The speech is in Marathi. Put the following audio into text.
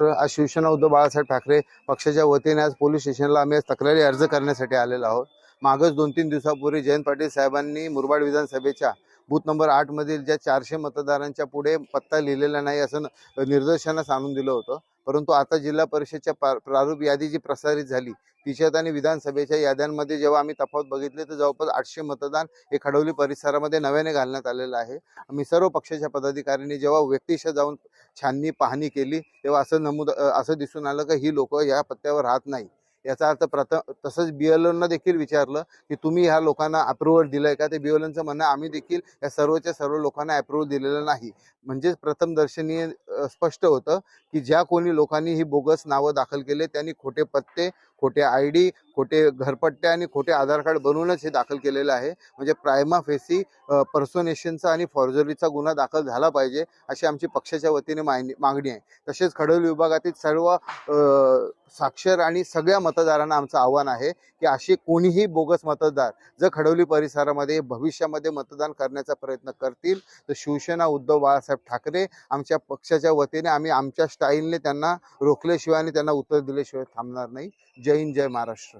महाराष्ट्र आज शिवसेना उद्धव बाळासाहेब ठाकरे पक्षाच्या वतीने आज पोलीस स्टेशनला आम्ही आज तक्रारी अर्ज करण्यासाठी आलेलो आहोत. मागच दोन तीन दिवसापूर्वी जयंत पाटील साहेबांनी मुरबाड विधानसभेच्या बूथ नंबर आठमधील ज्या चारशे मतदारांच्या पुढे पत्ता लिहिलेला नाही असं निर्दर्शनास आणून दिलं होतं. परंतु आता जिल्हा परिषदच्या प्रारूप यादी जी प्रसारित झाली तिच्यात आणि विधानसभेच्या याद्यांमध्ये जेव्हा आम्ही तफावत बघितली तर जवळपास आठशे मतदान हे खडवली परिसरामध्ये नव्याने घालण्यात आलेलं आहे. आम्ही सर्व पक्षाच्या पदाधिकाऱ्यांनी जेव्हा व्यक्तिशः जाऊन छाननी पाहणी केली तेव्हा असं नमूद असं दिसून आलं की ही लोक या पत्त्यावर राहत नाही. याचा अर्थ प्रथम तसंच बीएलओना देखील विचारलं की तुम्ही ह्या लोकांना अप्रुव्हल दिलंय का? ते बीएलओचं म्हणणं आम्ही देखील या सर्वच्या सर्व लोकांना अप्रुव्हल दिलेलं नाही. म्हणजेच प्रथमदर्शनीय स्पष्ट होतं की ज्या कोणी लोकांनी ही बोगस नावं दाखल केले त्यांनी खोटे पत्ते खोटे आय डी खोटे घरपट्टे आणि खोटे आधार कार्ड बनवूनच हे दाखल केलेलं आहे. म्हणजे प्रायमा फेसी पर्सोनेशनचा आणि फॉर्जरीचा गुन्हा दाखल झाला पाहिजे अशी आमची पक्षाच्या वतीने मागणी मागणी आहे. तसेच खडोली विभागातील सर्व साक्षर आणि सगळ्या मतदारांना आमचं आव्हान आहे की असे कोणीही बोगस मतदार जर खडवली परिसरामध्ये भविष्यामध्ये मतदान करण्याचा प्रयत्न करतील तर शिवसेना उद्धव बाळासाहेब ठाकरे आमच्या पक्षाच्या वतीने आम्ही आमच्या स्टाईलने त्यांना रोखल्याशिवाय आणि त्यांना उत्तर दिल्याशिवाय थांबणार नाही. जय हिंद जय महाराष्ट्र.